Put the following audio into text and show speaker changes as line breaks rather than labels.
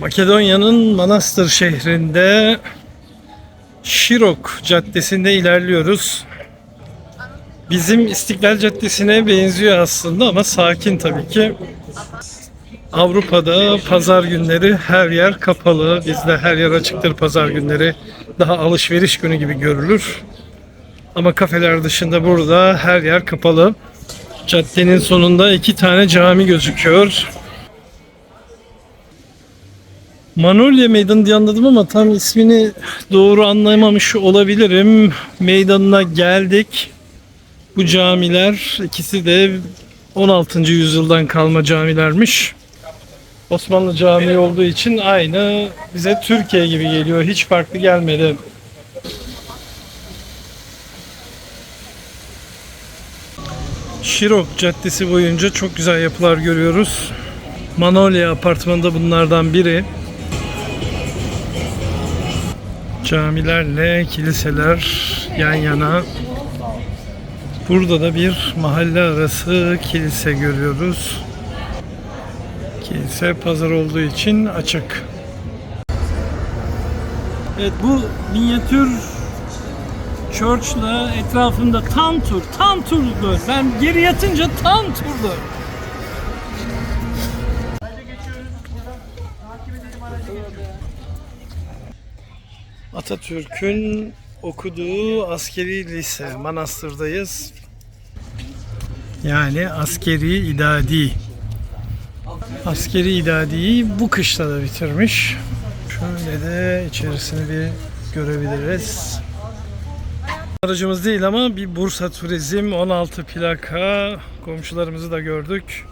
Makedonya'nın Manastır şehrinde Şirok Caddesi'nde ilerliyoruz. Bizim İstiklal Caddesi'ne benziyor aslında ama sakin tabii ki. Avrupa'da pazar günleri her yer kapalı. Bizde her yer açıktır pazar günleri. Daha alışveriş günü gibi görülür. Ama kafeler dışında burada her yer kapalı. Caddenin sonunda iki tane cami gözüküyor. Manolya Meydanı diye anladım ama tam ismini doğru anlayamamış olabilirim. Meydanına geldik. Bu camiler ikisi de 16. yüzyıldan kalma camilermiş. Osmanlı Camii olduğu için aynı bize Türkiye gibi geliyor. Hiç farklı gelmedi. Şirok Caddesi boyunca çok güzel yapılar görüyoruz. Manolya Apartmanı'nda bunlardan biri. Camilerle kiliseler yan yana. Burada da bir mahalle arası kilise görüyoruz. Kilise pazar olduğu için açık. Evet bu minyatür Church'la etrafında tam tur, tam turlu. Ben geri yatınca tam turlu. Atatürk'ün okuduğu askeri lise Manastır'dayız. Yani askeri idadi. Askeri idadiyi bu kışta da bitirmiş. Şöyle de içerisini bir görebiliriz. Aracımız değil ama bir Bursa Turizm 16 plaka komşularımızı da gördük.